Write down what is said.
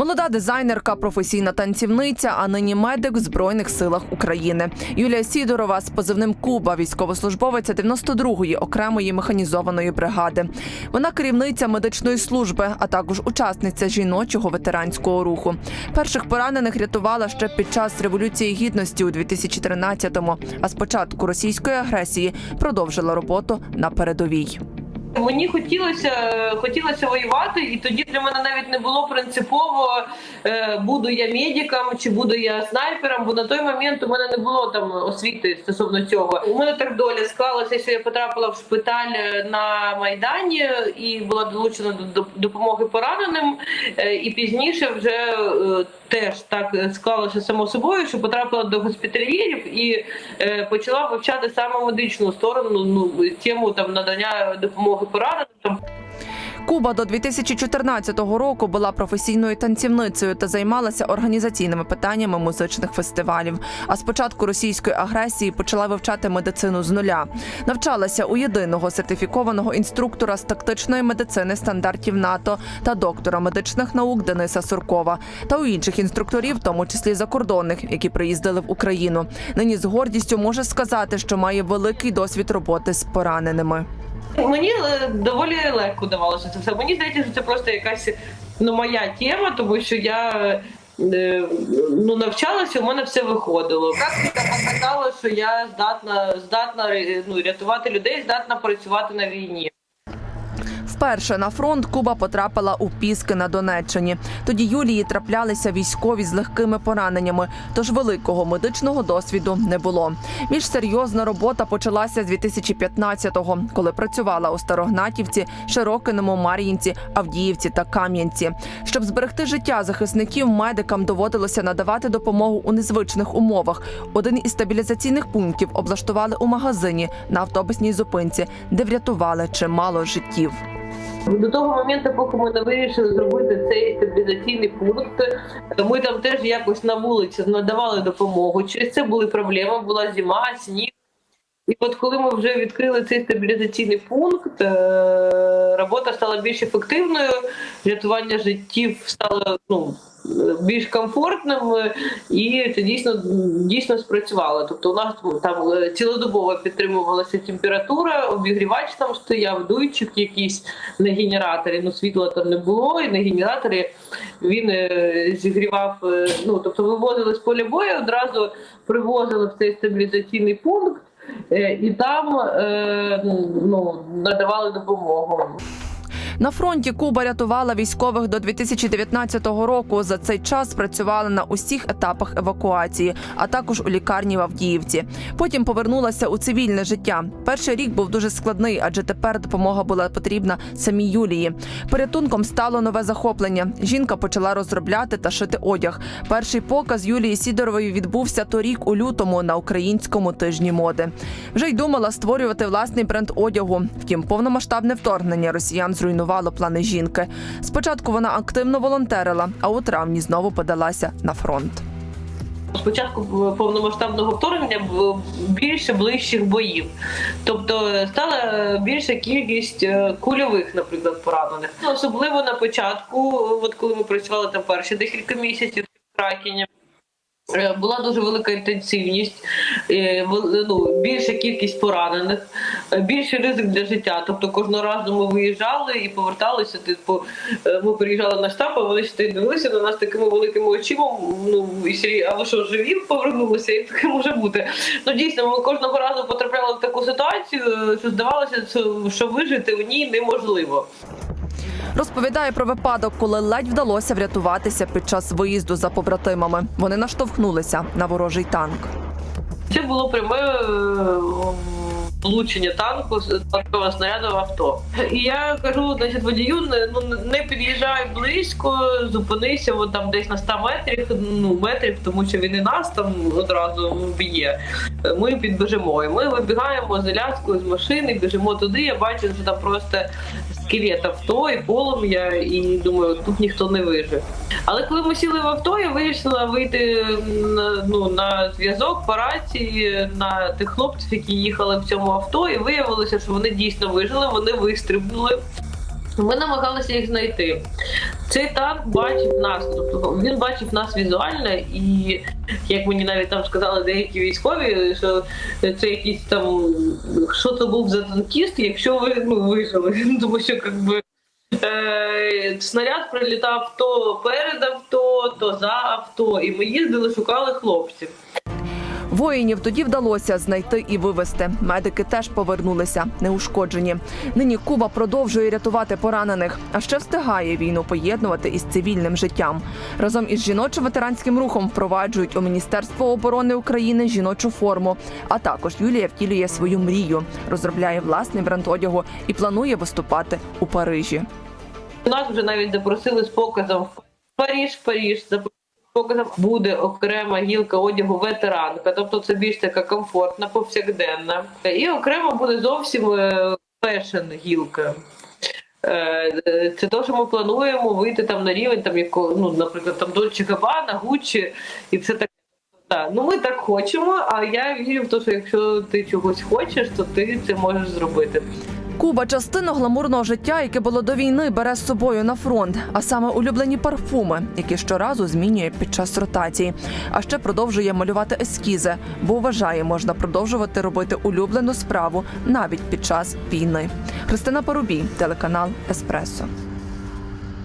Молода дизайнерка, професійна танцівниця, а нині медик в Збройних силах України. Юлія Сідорова з позивним Куба, військовослужбовиця 92-ї окремої механізованої бригади. Вона керівниця медичної служби, а також учасниця жіночого ветеранського руху. Перших поранених рятувала ще під час революції гідності у 2013-му, а з початку російської агресії продовжила роботу на передовій. Мені хотілося хотілося воювати, і тоді для мене навіть не було принципово е, буду я медиком чи буду я снайпером, бо на той момент у мене не було там освіти стосовно цього. У мене так доля склалася, що я потрапила в шпиталь на майдані і була долучена до допомоги пораненим. Е, І пізніше вже е, теж так склалося само собою, що потрапила до госпітальєрів і е, почала вивчати саме медичну сторону, ну тему там надання допомоги пораненим. Там Куба до 2014 року була професійною танцівницею та займалася організаційними питаннями музичних фестивалів. А з початку російської агресії почала вивчати медицину з нуля. Навчалася у єдиного сертифікованого інструктора з тактичної медицини стандартів НАТО та доктора медичних наук Дениса Суркова та у інших інструкторів, в тому числі закордонних, які приїздили в Україну. Нині з гордістю може сказати, що має великий досвід роботи з пораненими. Мені е, доволі легко давалося це все. Мені здається, що це просто якась ну моя тема, тому що я е, ну навчалася, у мене все виходило. Практика показала, що я здатна здатна е, ну, рятувати людей, здатна працювати на війні. Вперше на фронт Куба потрапила у Піски на Донеччині. Тоді Юлії траплялися військові з легкими пораненнями, тож великого медичного досвіду не було. Більш серйозна робота почалася з 2015-го, коли працювала у Старогнатівці, Широкиному, Мар'їнці, Авдіївці та Кам'янці. Щоб зберегти життя захисників, медикам доводилося надавати допомогу у незвичних умовах. Один із стабілізаційних пунктів облаштували у магазині на автобусній зупинці, де врятували чимало життів. До того моменту, поки ми не вирішили зробити цей стабілізаційний пункт, ми там теж якось на вулиці надавали допомогу. Через це були проблеми, була зима, сніг. І от коли ми вже відкрили цей стабілізаційний пункт, е, робота стала більш ефективною, рятування життів стало ну, більш комфортним, і це дійсно дійсно спрацювало. Тобто у нас там е, цілодобово підтримувалася температура, обігрівач там стояв, дуйчик якийсь на генераторі. Ну світла там не було, і на генераторі він е, зігрівав. Ну тобто вивозили з поля бою, одразу привозили в цей стабілізаційний пункт. Е, І там е, ну, надавали допомогу. На фронті Куба рятувала військових до 2019 року. За цей час працювала на усіх етапах евакуації, а також у лікарні в Авдіївці. Потім повернулася у цивільне життя. Перший рік був дуже складний, адже тепер допомога була потрібна самій Юлії. Порятунком стало нове захоплення. Жінка почала розробляти та шити одяг. Перший показ Юлії Сідорової відбувся торік у лютому на українському тижні моди. Вже й думала створювати власний бренд одягу. Втім, повномасштабне вторгнення росіян зруйнувало плани жінки. Спочатку вона активно волонтерила, а у травні знову подалася на фронт. Спочатку повномасштабного вторгнення більше ближчих боїв, тобто стала більша кількість е, кульових, наприклад, поранених. Особливо на початку, от коли ми працювали там перші декілька місяців в Кракені. Е, Була дуже велика інтенсивність, е, ну, більша кількість поранених, е, більший ризик для життя. Тобто кожного разу ми виїжджали і поверталися. Типу, ми приїжджали на штаб, а вони ще дивилися на нас такими великими очима. Ну і а ви що живі повернулися? Як таке може бути? Ну дійсно, ми кожного разу потрапляли в таку ситуацію, що здавалося, що вижити в ній неможливо. Розповідає про випадок, коли ледь вдалося врятуватися під час виїзду за побратимами. Вони наштовхнулися на ворожий танк. Це було пряме е, влучення танку з танкового снаряду в авто. І я кажу, значить, водію, ну не під'їжджай близько, зупинися от там десь на 100 метрів, ну метрів, тому що він і нас там одразу б'є. Ми підбіжимо. І ми вибігаємо з ляскою з машини, біжимо туди. Я бачу, що там просто скелет авто і полум'я, і думаю, тут ніхто не вижив. Але коли ми сіли в авто, я вирішила вийти на, ну, на зв'язок по рації на тих хлопців, які їхали в цьому авто, і виявилося, що вони дійсно вижили, вони вистрибнули. Ми намагалися їх знайти. Цей танк бачив нас, тобто він бачив нас візуально, і як мені навіть там сказали деякі військові, що це якийсь там що це був за танкіст, якщо ви ну, вижили. Тому що якби. Е, снаряд прилітав то перед авто, то за авто, і ми їздили, шукали хлопців. Воїнів тоді вдалося знайти і вивезти. Медики теж повернулися неушкоджені. Нині Куба продовжує рятувати поранених, а ще встигає війну поєднувати із цивільним життям. Разом із жіночим ветеранським рухом впроваджують у Міністерство оборони України жіночу форму. А також Юлія втілює свою мрію, розробляє власний бренд одягу і планує виступати у Парижі. Нас вже навіть запросили з показом Паріж, Паріж. запросили Показом буде окрема гілка одягу ветеранка, тобто це більш така комфортна, повсякденна. І окремо буде зовсім е, фешн гілка. Е, Це те, що ми плануємо вийти там на рівень, там яко, ну, наприклад, там Дольче Габана, Гуччі, і це таке. Так, ну ми так хочемо, а я вірю в те, що якщо ти чогось хочеш, то ти це можеш зробити. Куба частину гламурного життя, яке було до війни, бере з собою на фронт, а саме улюблені парфуми, які щоразу змінює під час ротації. А ще продовжує малювати ескізи, бо вважає, можна продовжувати робити улюблену справу навіть під час війни. Христина Порубій, телеканал Еспресо.